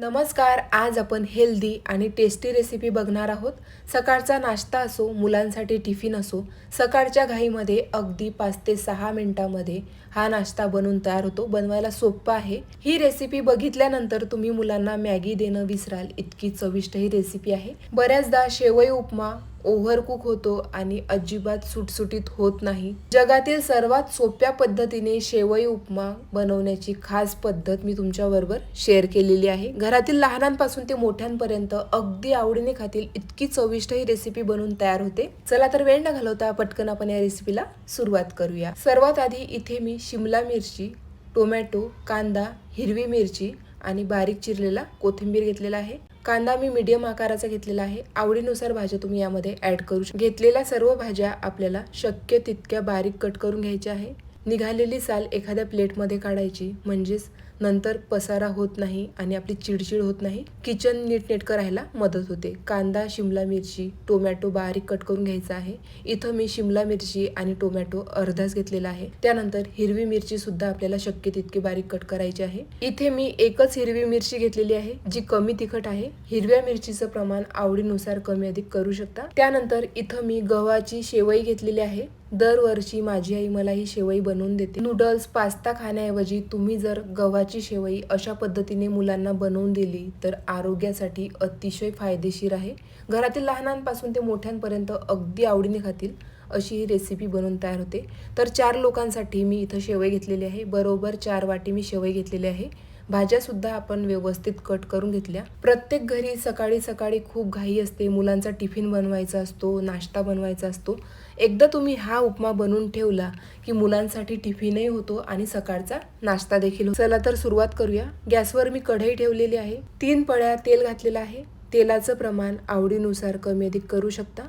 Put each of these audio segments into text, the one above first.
नमस्कार आज आपण हेल्दी आणि टेस्टी रेसिपी बघणार आहोत. सकाळचा नाश्ता असो मुलांसाठी टिफिन असो सकाळच्या घाईमध्ये अगदी पाच ते सहा मिनिटामध्ये हा नाश्ता बनवून तयार होतो. बनवायला सोपं आहे. ही रेसिपी बघितल्यानंतर तुम्ही मुलांना मॅगी देणं विसराल. इतकी चविष्ट ही रेसिपी आहे. बऱ्याचदा शेवई उपमा ओव्हरकुक होतो आणि अजिबात सुटसुटीत होत नाही. जगातील सर्वात सोप्या पद्धतीने शेवई उपमा बनवण्याची खास पद्धत मी तुमच्याबरोबर शेअर केलेली आहे. घरातील लहानांपासून ते मोठ्यांपर्यंत अगदी आवडीने खातील इतकी चविष्ट ही रेसिपी बनवून तयार होते. चला तर वेळ न घालवता पटकन आपण या रेसिपीला सुरुवात करूया. सर्वात आधी इथे मी शिमला मिरची टोमॅटो कांदा हिरवी मिरची आणि बारीक चिरलेला कोथिंबीर घेतलेला आहे. कांदा मी मीडियम आकाराचा घेतलेला आहे. आवडीनुसार भाज्या तुम्ही यामध्ये ऍड करू घेतलेल्या सर्व भाज्या आपल्याला शक्य तितक्या बारीक कट करून घ्यायच्या आहे. निघालेली साल एखाद्या प्लेटमध्ये काढायची म्हणजेच नंतर पसारा होत नाही आणि आपली चिडचिड होत नाही किचन नीटनेटकं राहायला मदत होते. कांदा शिमला मिरची टोमॅटो बारीक कट करून घ्यायचा आहे. इथं मी शिमला मिरची आणि टोमॅटो अर्धाच घेतलेला आहे. त्यानंतर हिरवी मिरची सुद्धा आपल्याला शक्य तितकी बारीक कट करायची आहे. इथे मी एकच हिरवी मिरची घेतलेली आहे जी कमी तिखट आहे. हिरव्या मिरचीचं प्रमाण आवडीनुसार कमी अधिक करू शकता. त्यानंतर इथं मी गव्हाची शेवई घेतलेली आहे. दरवर्षी माझी आई मला ही शेवई बनवून देते. नूडल्स पास्ता खाण्याऐवजी तुम्ही जर गव्हाची शेवई अशा पद्धतीने मुलांना बनवून दिली तर आरोग्यासाठी अतिशय फायदेशीर आहे. घरातील लहानांपासून ते मोठ्यांपर्यंत अगदी आवडीने खातील अशी ही रेसिपी बनवून तयार होते. तर चार लोकांसाठी मी इथं शेवई घेतलेली आहे. बरोबर चार वाटी मी शेवई घेतलेली आहे. भाज्या सुद्धा आपण व्यवस्थित कट करून घेतल्या. प्रत्येक घरी सकाळी सकाळी खूप घाई असते. मुलांचा टिफिन बनवायचा असतो नाश्ता बनवायचा असतो. एकदा तुम्ही हा उपमा बनवून ठेवला की मुलांसाठी टिफिनही होतो आणि सकाळचा नाश्ता देखील चला तर सुरुवात करूया. गॅसवर मी कढई ठेवलेली आहे. तीन पळ्या तेल घातलेलं आहे. तेलाचं प्रमाण आवडीनुसार कमी अधिक करू शकता.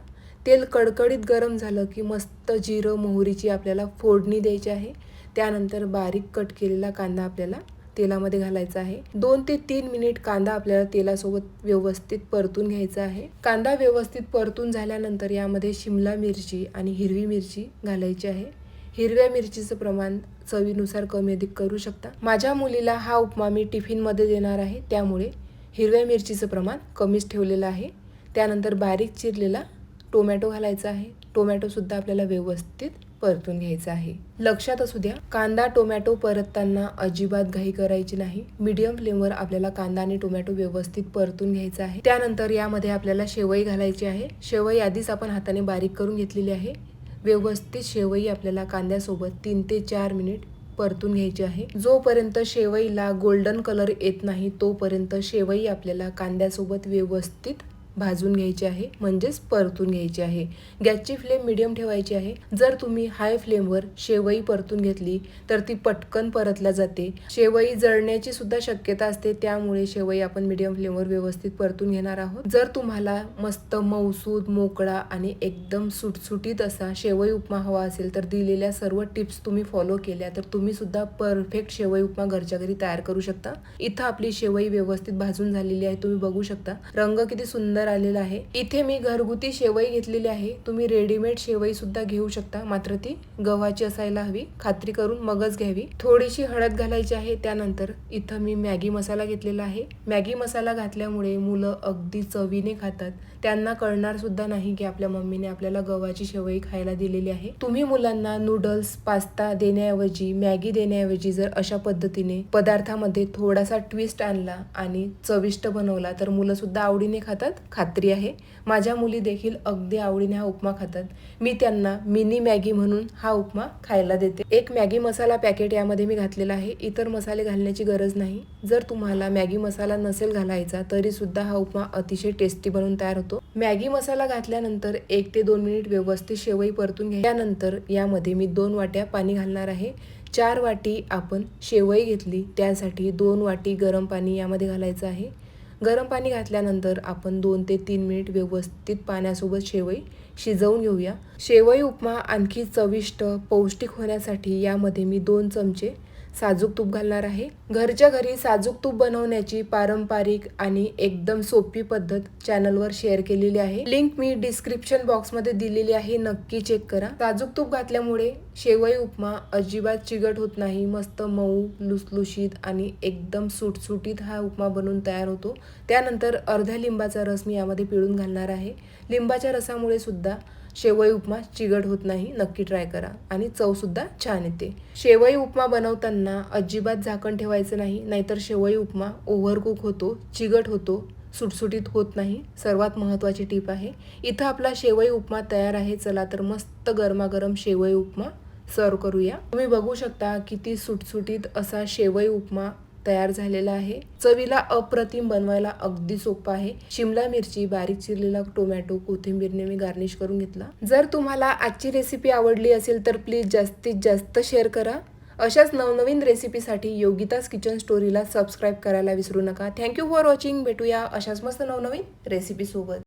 तेल कडकडीत गरम झालं की मस्त जिरं मोहरीची आपल्याला फोडणी द्यायची आहे. त्यानंतर बारीक कट केलेला कांदा आपल्याला तेलामध्ये घालायचा आहे. दोन ते तीन मिनिट कांदा आपल्याला तेलासोबत व्यवस्थित परतून घ्यायचा आहे. कांदा व्यवस्थित परतून झाल्यानंतर यामध्ये शिमला मिरची आणि हिरवी मिरची घालायची आहे. हिरव्या मिरचीचं प्रमाण चवीनुसार कमी अधिक करू शकता. माझ्या मुलीला हा उपमा मी टिफिनमध्ये देणार आहे. त्यामुळे हिरव्या मिरचीचं प्रमाण कमीच ठेवलेलं आहे. त्यानंतर बारीक चिरलेला टोमॅटो घालायचा आहे. टोमॅटोसुद्धा आपल्याला व्यवस्थित परतून घ्यायचा आहे. लक्षात असू द्या कांदा टोमॅटो परतताना अजिबात घाई करायची नाही. मीडियम फ्लेमवर आपल्याला कांदा आणि टोमॅटो व्यवस्थित परतून घ्यायचा आहे. त्यानंतर यामध्ये आपल्याला शेवई घालायची आहे. शेवई आधीच आपण हाताने बारीक करून घेतलेली आहे. व्यवस्थित शेवई आपल्याला कांद्यासोबत तीन ते चार मिनिट परतून घ्यायची आहे. जोपर्यंत शेवईला गोल्डन कलर येत नाही तोपर्यंत शेवई आपल्याला कांद्यासोबत व्यवस्थित भाजून घ्यायची आहे म्हणजेच परतून घ्यायची आहे. गॅसची फ्लेम मिडियम ठेवायची आहे. जर तुम्ही हाय फ्लेमवर शेवई परतून घेतली तर ती पटकन परतल्या जाते. शेवई जळण्याची सुद्धा शक्यता असते त्यामुळे शेवई आपण मिडियम फ्लेमवर व्यवस्थित परतून घेणार आहोत. जर तुम्हाला मस्त मौसूद मोकळा आणि एकदम सुटसुटीत असा शेवई उपमा हवा असेल तर दिलेल्या सर्व टिप्स तुम्ही फॉलो केल्या तर तुम्ही सुद्धा परफेक्ट शेवई उपमा घरच्या घरी तयार करू शकता. इथं आपली शेवई व्यवस्थित भाजून झालेली आहे तुम्ही बघू शकता. रंग किती सुंदर आलेला आहे. इथे मी घरगुती शेवई घेतलेली आहे. तुम्ही रेडीमेड शेवई सुद्धा घेऊ शकता. मात्र ती गव्हाची असायला हवी. खात्री करून मगच घ्यावी. थोडीशी हळद घालायची आहे. त्यानंतर इथं मी मॅगी मसाला घेतलेला आहे. मॅगी मसाला घातल्यामुळे मुलं अगदी चवीने खातात. त्यांना कळणार सुद्धा नाही की आपल्या मम्मीने आपल्याला गव्हाची शेवई खायला दिलेली आहे. तुम्ही मुलांना नूडल्स पास्ता देण्याऐवजी मॅगी देण्याऐवजी जर अशा पद्धतीने पदार्थामध्ये थोडासा ट्विस्ट आणला आणि चविष्ट बनवला तर मुलं सुद्धा आवडीने खातात. खात्री आहे. माझ्या मुली देखील अगदी आवडीने हा उपमा खातात. मी त्यांना मिनी मॅगी म्हणून हा उपमा खायला देते. एक मॅगी मसाला पॅकेट यामध्ये मी घातलेला आहे. इतर मसाले घालण्याची गरज नाही. जर तुम्हाला मॅगी मसाला नसेल घालायचा तरी सुद्धा हा उपमा अतिशय टेस्टी बनून तयार होतो. मॅगी मसाला घातल्यानंतर एक ते दोन मिनिट व्यवस्थित शेवई परतून घ्या त्यानंतर यामध्ये मी दोन वाट्या पाणी घालणार आहे. चार वाटी आपण शेवई घेतली. त्यासाठी दोन वाटी गरम पाणी यामध्ये घालायचं आहे. गरम पाणी घातल्यानंतर आपण दोन ते तीन मिनिट व्यवस्थित पाण्यासोबत शेवई शिजवून घेऊया. शेवई उपमा आणखी चविष्ट पौष्टिक होण्यासाठी यामध्ये मी दोन चमचे साजूक तूप घालणार आहे. घरच्या घरी साजूक तूप बनवण्याची पारंपरिक आणि एकदम सोपी पद्धत चॅनलवर शेअर केलेली आहे. लिंक मी डिस्क्रिप्शन बॉक्समध्ये दिलेली आहे. नक्की चेक करा. साजूक तूप घातल्यामुळे शेवई उपमा अजिबात चिगट होत नाही. मस्त मऊ लुसलुशीत आणि एकदम सुटसुटीत हा उपमा बनून तयार होतो. त्यानंतर अर्ध्या लिंबाचा रस मी यामध्ये पिळून घालणार आहे. लिंबाच्या रसामुळे सुद्धा शेवई उपमा चिगट होत नाही नक्की ट्राय करा. आणि चवसुद्धा छान येते. शेवई उपमा बनवताना अजिबात झाकण ठेवायचं नाही नाहीतर शेवई उपमा ओव्हरकुक होतो चिगट होतो सुटसुटीत होत नाही. सर्वात महत्त्वाची टीप आहे इथं आपला शेवई उपमा तयार आहे चला तर मस्त गरमागरम शेवई उपमा सर्व करूया. तुम्ही बघू शकता किती सुटसुटीत असा शेवई उपमा तयार झालेला आहे. चवीला अप्रतिम बनवायला अगदी सोपं आहे. शिमला मिरची बारीक चिरलेला टोमॅटो कोथिंबीरने मी गार्निश करून घेतला. जर तुम्हाला आजची रेसिपी आवडली असेल तर प्लीज जास्तीत जास्त शेअर करा. अशाच नवनवीन रेसिपीसाठी योगिताज किचन स्टोरीला सबस्क्राईब करायला विसरू नका. थँक्यू फॉर वॉचिंग भेटूया अशाच मस्त नवनवीन रेसिपीसोबत